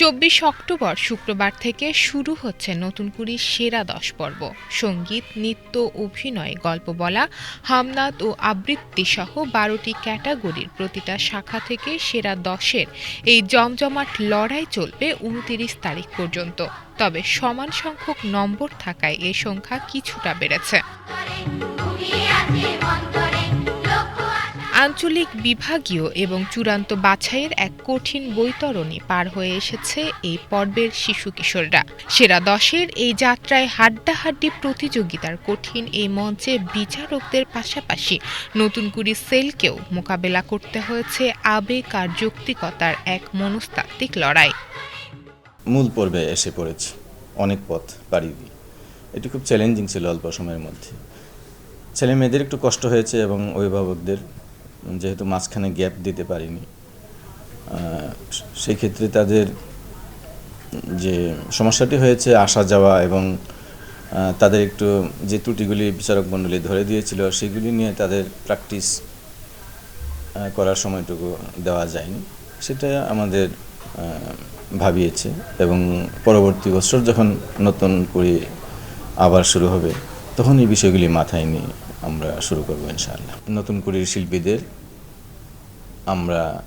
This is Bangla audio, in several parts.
চব্বিশ অক্টোবর শুক্রবার থেকে শুরু হচ্ছে নতুন কুড়ির সেরা দশ পর্ব। সংগীত, নৃত্য, অভিনয়, গল্প বলা, হামনাত ও আবৃত্তি সহ বারোটি ক্যাটাগরির প্রতিটা শাখা থেকে সেরা দশের এই জমজমাট লড়াই চলবে উনতিরিশ তারিখ পর্যন্ত। তবে সমান সংখ্যক নম্বর থাকায় এ সংখ্যা কিছুটা বেড়েছে। আঞ্চলিক বিভাগীয় এবং চূড়ান্ত বাছাইয়ের এক কঠিন বৈতরণী পার হয়ে এসেছে এই পর্বের শিশু কিশোররা। সেরা দশের এই যাত্রায় হাড্ডাহাড্ডি প্রতিযোগিতার কঠিন এই মঞ্চে বিচারকদের পাশাপাশি নতুন কুড়ি সেলকেও মোকাবেলা করতে হয়েছে আবেগ আর যৌক্তিকতার এক মনস্তাত্ত্বিক লড়াই। মূল পর্বে এসে পড়েছে, অনেক পথ পাড়ি এটি খুব চ্যালেঞ্জিং ছিল অল্প সময়ের মধ্যে। ছেলে মেয়েদের একটু কষ্ট হয়েছে এবং অভিভাবকদের যেহেতু মাঝখানে গ্যাপ দিতে পারিনি। আহ, সেই ক্ষেত্রে তাদের যে সমস্যাটি হয়েছে আসা যাওয়া এবং তাদের একটু যে ত্রুটিগুলি বিচারক মণ্ডলী ধরে দিয়েছিল সেগুলি নিয়ে তাদের প্র্যাকটিস করার সময়টুকু দেওয়া যায়নি। সেটা আমাদের ভাবিয়েছে এবং পরবর্তী বছর যখন নতুন করে আবার শুরু হবে তখন এই বিষয়গুলি মাথায় নিয়ে আমরা শুরু করব ইনশাআল্লাহ। নতুন কুড়ির শিল্পীদের আমরা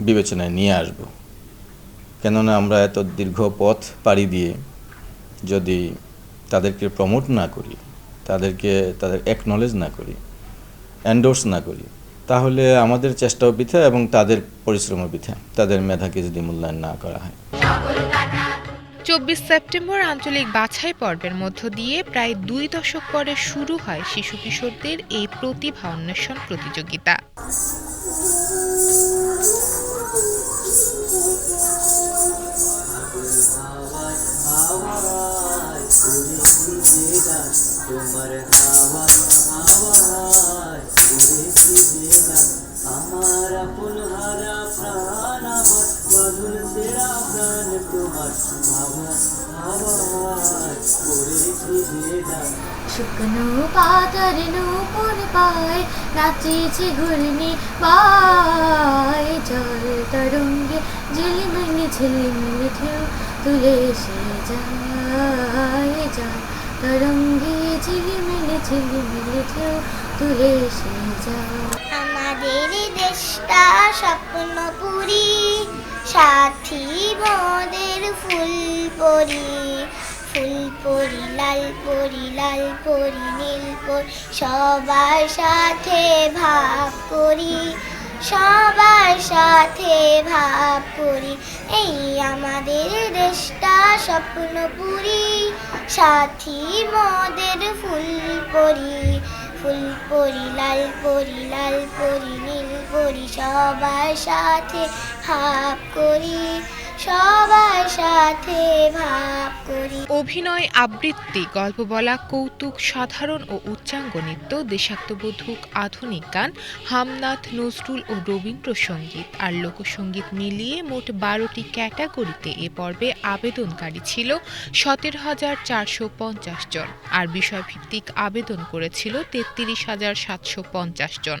বিবেচনায় নিয়ে আসব। কেননা আমরা এত দীর্ঘ পথ পাড়ি দিয়ে যদি তাদেরকে প্রমোট না করি, তাদেরকে, তাদের একনলেজ না করি এন্ডোর্স না করি, তাহলে আমাদের চেষ্টাও বৃথা এবং তাদের পরিশ্রমও বৃথা। তাদের মেধাকে যদি মূল্যায়ন না করা হয়। চব্বিশ সেপ্টেম্বর আঞ্চলিক বাছাই পর্বের মধ্য দিয়ে প্রায় দুই দশক পরে শুরু হয় শিশু কিশোরদের এই প্রতিভা অন্বেষণ প্রতিযোগিতা। তোমার শুকনো পাতার নূপুর পায় নাচেছে ঘূর্ণি বাই জল তরঙ্গে ঝিলিমিলি ঝিলিমিলি ঢেউ তুলে এসে যায়। জল তরঙ্গে ঝিলিমিলি ঝিলিমিলি ঢেউ তুলে এসে যায়। আমাদের দেশটা স্বপ্নপুরী, সাথী মোদের ফুল পরি ফুল পরি লাল পরি লাল পরি নীল পরি সবার সাথে ভাব করি, সবার সাথে ভাব করি। এই আমাদের দেশটা স্বপ্নপুরী সাথী মোদের ফুল পরি ফুল পরি লাল পরি লাল পরি নীল পরি সবার সাথে ভাব করি। সবার সাথে ভাব করি। অভিনয়, আবৃত্তি, গল্প বলা, কৌতুক, সাধারণ ও উচ্চাঙ্গ নৃত্য দেশাত্মবোধক আধুনিক গান, হামনাথ, নজরুল ও রবীন্দ্রসঙ্গীত আর লোকসঙ্গীত মিলিয়ে মোট বারোটি ক্যাটাগরিতে এ পর্বে আবেদনকারী ছিল সতেরো হাজার চারশো পঞ্চাশ জন আর বিষয়ভিত্তিক আবেদন করেছিল তেত্রিশ হাজার সাতশো পঞ্চাশ জন।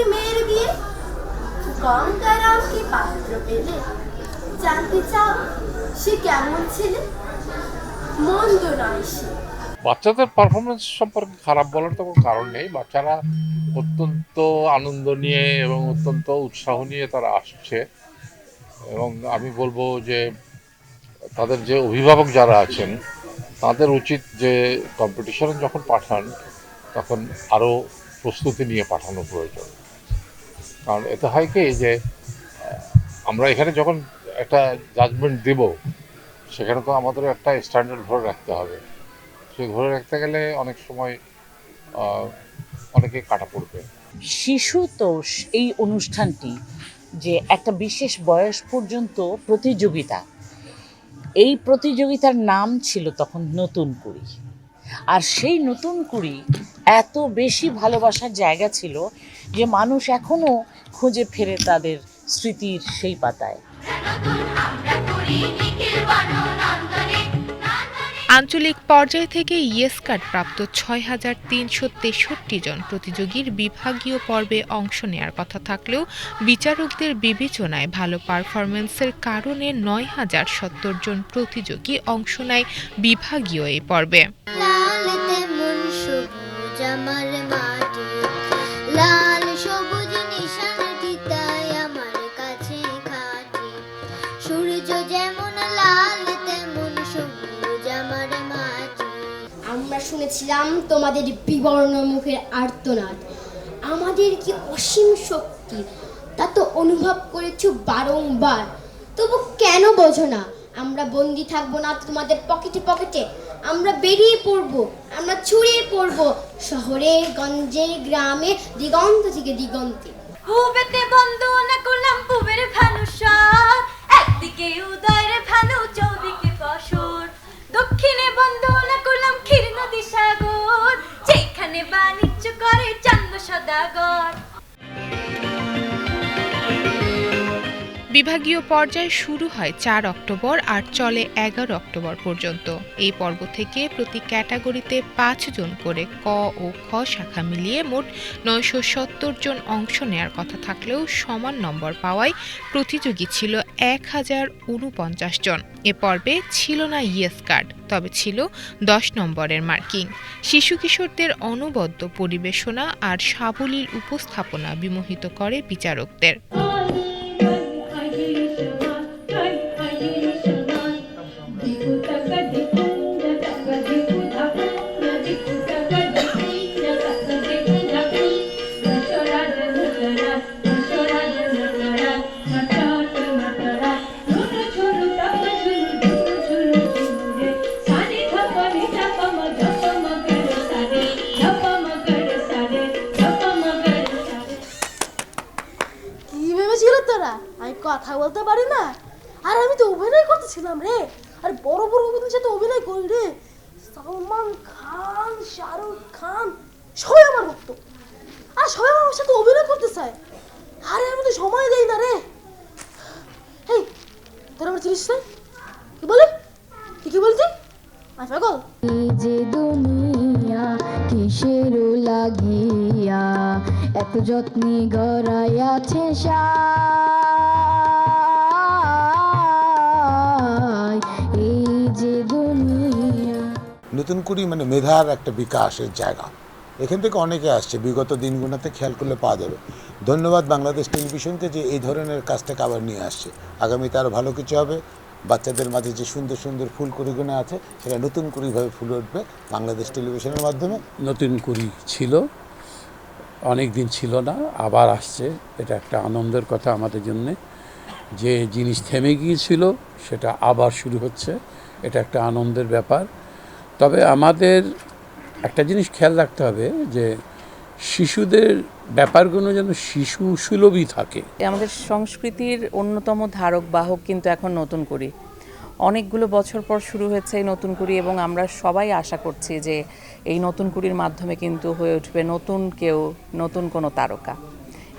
নাকি মেয়ের বিয়ে? গঙ্গারাম কি পাত্র পেলে? জানতে চাও, সে কেমন ছেলে? মন্দ নয় সে। বাচ্চাদের পারফরমেন্স সম্পর্কে খারাপ বলার তো কোনো কারণ নেই। বাচ্চারা অত্যন্ত আনন্দ নিয়ে এবং অত্যন্ত উৎসাহ নিয়ে তারা আসছে। এবং আমি বলব যে, তাদের যে অভিভাবক যারা আছেন, তাদের উচিত যে কম্পিটিশনে যখন পাঠান, তখন আরও প্রস্তুতি নিয়ে পাঠানো প্রয়োজন। কারণ এতে হয় কি যে আমরা এখানে যখন একটা জাজমেন্ট দেব, সেখানে তো আমাদের একটা স্ট্যান্ডার্ড ধরে রাখতে হবে। সেই ধরে রাখতে গেলে অনেক সময় অনেকে কাটা পড়বে। শিশুতোষ এই অনুষ্ঠানটি যে একটা বিশেষ বয়স পর্যন্ত প্রতিযোগিতা, এই প্রতিযোগিতার নাম ছিল তখন নতুন কুড়ি। আর সেই নতুন কুড়ি এত বেশি ভালোবাসার জায়গা ছিল যে মানুষ এখনও খুঁজে ফেরে তাদের স্মৃতির সেই পাতায়। আঞ্চলিক পর্যায় থেকে ইয়েস কার্ড প্রাপ্ত ছয় হাজার তিনশো তেষট্টি জন প্রতিযোগীর বিভাগীয় পর্বে অংশ নেয়ার কথা থাকলেও বিচারকদের বিবেচনায় ভালো পারফরমেন্সের কারণে নয় হাজার সত্তর জন প্রতিযোগী অংশ নেয় বিভাগীয় এই পর্বে। শুনেছিলাম তোমাদের বিবর্ণ মুখের আর্তনাদ। আমাদের কি অসীম শক্তি? তা তো অনুভব করেছ বারংবার। তবু কেন বোঝো না? আমরা বন্দি থাকব না তোমাদের পকেটে পকেটে। আমরা বেরিয়ে পড়ব, আমরা ছড়িয়ে পড়ব শহরে, গঞ্জে, গ্রামে, দিগন্ত থেকে দিগন্তে। হুবেতে বন্দনা করলাম পুবের সদাগর বিভাগীয় পর্যায় শুরু হয় চার অক্টোবর আর চলে এগারো অক্টোবর পর্যন্ত। এই পর্ব থেকে প্রতি ক্যাটাগরিতে পাঁচ জন করে ক ও খ শাখা মিলিয়ে মোট নয়শো সত্তর জন অংশ নেয়ার কথা থাকলেও সমান নম্বর পাওয়ায় প্রতিযোগী ছিল এক হাজার উনপঞ্চাশ জন। এ পর্বে ছিল না ইয়েস কার্ড, তবে ছিল দশ নম্বরের মার্কিং। শিশু কিশোরদের অনবদ্য পরিবেশনা আর সাবলীল উপস্থাপনা বিমোহিত করে বিচারকদের। এত যত্নে গড়াই আছে এই যে দুনিয়া। নতুন কুড়ি মানে মেধার একটা বিকাশের জায়গা। এখান থেকে অনেকে আসছে বিগত দিনগুলোতে খেয়াল করলে পাওয়া যাবে। ধন্যবাদ বাংলাদেশ টেলিভিশনকে যে এই ধরনের কাজটাকে আবার নিয়ে আসছে। আগামীতে আরও ভালো কিছু হবে। বাচ্চাদের মাঝে যে সুন্দর সুন্দর ফুল কুড়িগুলো আছে সেটা নতুন কুড়িভাবে ফুলে উঠবে বাংলাদেশ টেলিভিশনের মাধ্যমে। নতুন কুড়ি ছিল। অনেক দিন ছিল না, আবার আসছে। এটা একটা আনন্দের কথা আমাদের জন্যে। যে জিনিস থেমে গিয়েছিল, সেটা আবার শুরু হচ্ছে। এটা একটা আনন্দের ব্যাপার। তবে আমাদের একটা জিনিস খেয়াল রাখতে হবে যে, শিশুদের ব্যাপারগুলো যেন শিশু সুলভই থাকে। আমাদের সংস্কৃতির অন্যতম ধারক, বাহক কিন্তু এখন নতুন করি। অনেকগুলো বছর পর শুরু হয়েছে এই নতুন কুড়ি এবং আমরা সবাই আশা করছি যে এই নতুন কুড়ির মাধ্যমে কিন্তু হয়ে উঠবে নতুন কেউ, নতুন কোনো তারকা।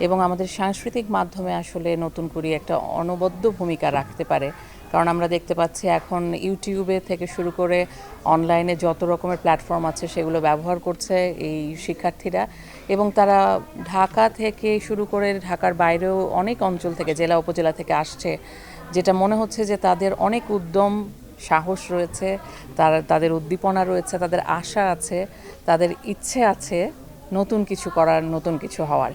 এবং আমাদের সাংস্কৃতিক মাধ্যমে আসলে নতুন কুড়ি একটা অনবদ্য ভূমিকা রাখতে পারে। কারণ আমরা দেখতে পাচ্ছি এখন ইউটিউবে থেকে শুরু করে অনলাইনে যত রকমের প্ল্যাটফর্ম আছে সেগুলো ব্যবহার করছে এই শিক্ষার্থীরা। এবং তারা ঢাকা থেকে শুরু করে ঢাকার বাইরেও অনেক অঞ্চল থেকে, জেলা, উপজেলা থেকে আসছে। যেটা মনে হচ্ছে যে তাদের অনেক উদ্যম, সাহস রয়েছে, তার, তাদের উদ্দীপনা রয়েছে, তাদের আশা আছে, তাদের ইচ্ছে আছে নতুন কিছু করার, নতুন কিছু হওয়ার।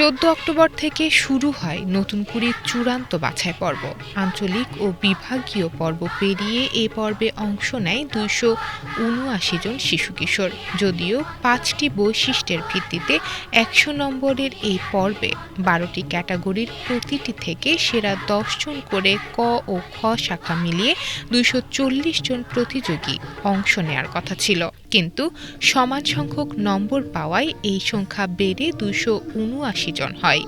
চোদ্দ অক্টোবর থেকে শুরু হয় নতুন কুড়ির চূড়ান্ত বাছাই পর্ব। আঞ্চলিক ও বিভাগীয় পর্ব পেরিয়ে এ পর্বে অংশ নেয় দুইশো উনআশি জন শিশু কিশোর। যদিও পাঁচটি বৈশিষ্ট্যের ভিত্তিতে একশো নম্বরের এই পর্বে বারোটি ক্যাটাগরির প্রতিটি থেকে সেরা দশজন করে ক ও খ শাখা মিলিয়ে দুইশো চল্লিশ জন প্রতিযোগী অংশ নেয়ার কথা ছিল। কিন্তু সমান সংখ্যক নম্বর পাওয়ায় এই সংখ্যা বেড়ে দুশো উনআশি জন হয়।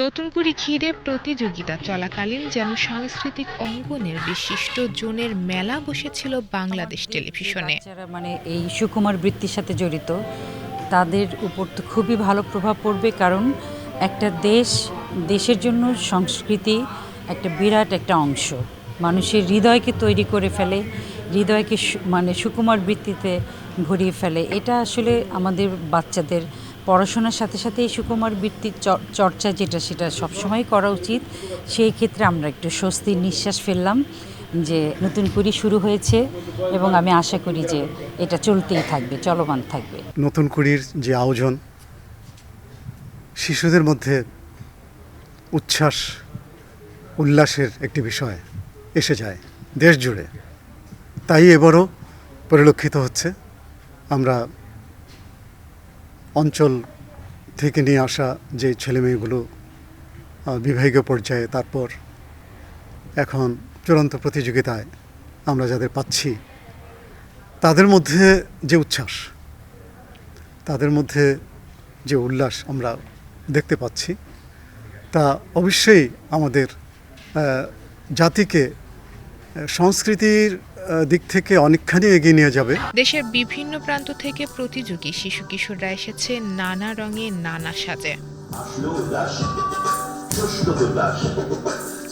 নতুন করে ঘিরে প্রতিযোগিতা চলাকালীন যেন সাংস্কৃতিক অঙ্গনের বিশিষ্ট জনের মেলা বসেছিল বাংলাদেশ টেলিভিশনে। যারা মানে এই সুকুমার বৃত্তির সাথে জড়িত, তাদের উপর তো খুবই ভালো প্রভাব পড়বে কারণ একটা দেশ, দেশের জন্য সংস্কৃতি একটা বিরাট একটা অংশ। মানুষের হৃদয়কে তৈরি করে ফেলে, হৃদয়কে মানে সুকুমার বৃত্তিতে ভরিয়ে ফেলে। এটা আসলে আমাদের বাচ্চাদের পড়াশোনার সাথে সাথে এই সুকুমার বৃত্তির চর্চা যেটা সেটা সবসময় করা উচিত, সেই ক্ষেত্রে আমরা একটু স্বস্তির নিঃশ্বাস ফেললাম যে নতুন করে শুরু হয়েছে এবং আমি আশা করি যে এটা চলতেই থাকবে, চলমান থাকবে। নতুন কুড়ির যে আয়োজন, শিশুদের মধ্যে উচ্ছ্বাস, উল্লাসের একটি বিষয় এসে যায় দেশ জুড়ে তাই এবারও পরিলক্ষিত হচ্ছে। আমরা অঞ্চল থেকে নিয়ে আসা যে ছেলেমেয়েগুলো বিভাগীয় পর্যায়ে তারপর এখন চূড়ান্ত প্রতিযোগিতায় আমরা যাদের পাচ্ছি, তাদের মধ্যে যে উচ্ছ্বাস, তাদের মধ্যে যে উল্লাস আমরা দেখতে পাচ্ছি, তা অবশ্যই আমাদের জাতিকে সংস্কৃতির দিক থেকে অনেকখানি এগিয়ে নিয়ে যাবে। দেশের বিভিন্ন প্রান্ত থেকে প্রতিযোগী শিশু কিশোররা এসেছে নানা রঙে নানা সাজে।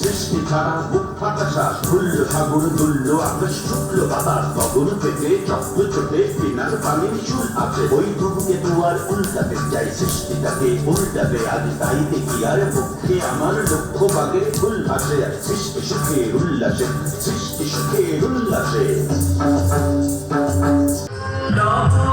সৃষ্টি ছাড়া বুক সাগর শুক্ল বাতাস পেতে চক্র ছোটে পিনার পানির চুল আছে। ওই ধুমকে দুয়ার উল্টাতে চাই সৃষ্টিটাকে উল্টাবে আজ তাই দেখি আর পক্ষে আমার লক্ষ্য বাগের ফুল ভাসে আর সৃষ্টি সুখের উল্লাসে, সৃষ্টি সুখের উল্লাসে। সুন্দর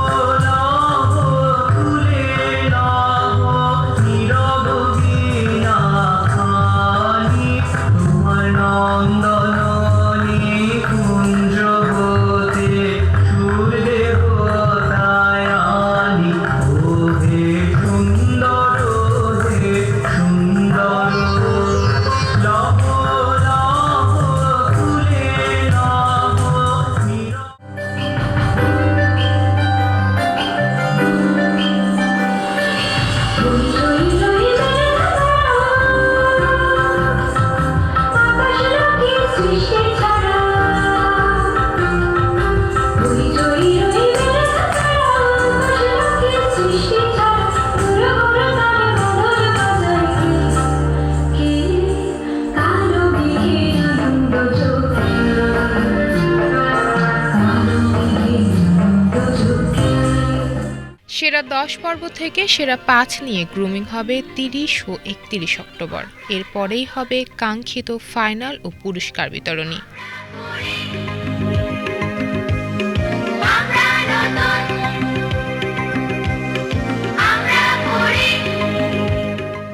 পর্ব থেকে সেরা পাঁচ নিয়ে গ্রুমিং হবে তিরিশ ও একত্রিশ অক্টোবর। এরপরেই হবে কাঙ্ক্ষিত ফাইনাল ও পুরস্কার বিতরণী।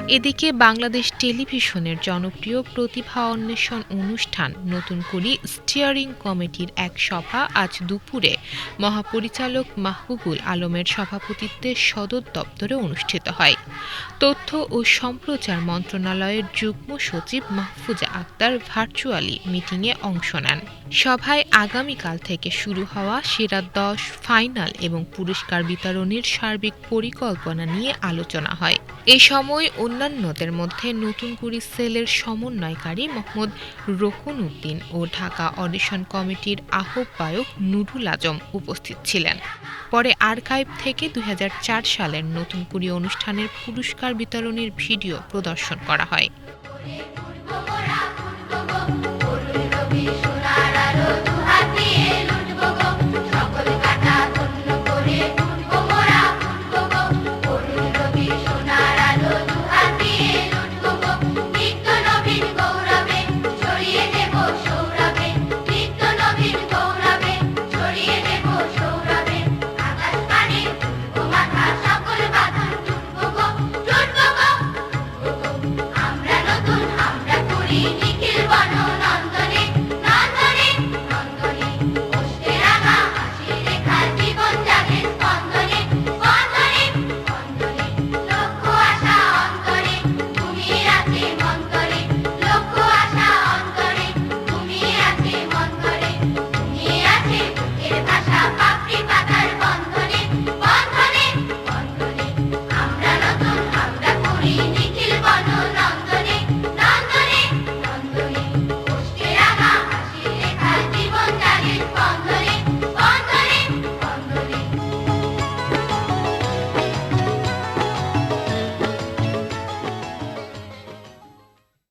এদিকে বাংলাদেশ টেলিভিশনের জনপ্রিয় প্রতিভা অন্বেষণ অনুষ্ঠান নতুন কুড়ি স্টিয়ারিং কমিটির এক সভা আজ দুপুরে মহাপরিচালক মাহবুবুল আলমের সভাপতিত্বে সদর দপ্তরে অনুষ্ঠিত হয়। তথ্য ও সম্প্রচার মন্ত্রণালয়ের যুগ্ম সচিব মাহফুজা আক্তার ভার্চুয়ালি মিটিংয়ে অংশ নেন। সভায় আগামীকাল থেকে শুরু হওয়া সেরা দশ, ফাইনাল এবং পুরস্কার বিতরণের সার্বিক পরিকল্পনা নিয়ে আলোচনা হয়। এ সময় অন্যান্যদের মধ্যে নতুন কুড়ি সেলের সমন্বয়কারী মোহাম্মদ রকুন উদ্দিন ও ঢাকা অডিশন কমিটির আহ্বায়ক নুরুল আজম উপস্থিত ছিলেন। পরে আর্কাইভ থেকে দু হাজার চার সালের নতুন কুড়ি অনুষ্ঠানের পুরস্কার বিতরণের ভিডিও প্রদর্শন করা হয়।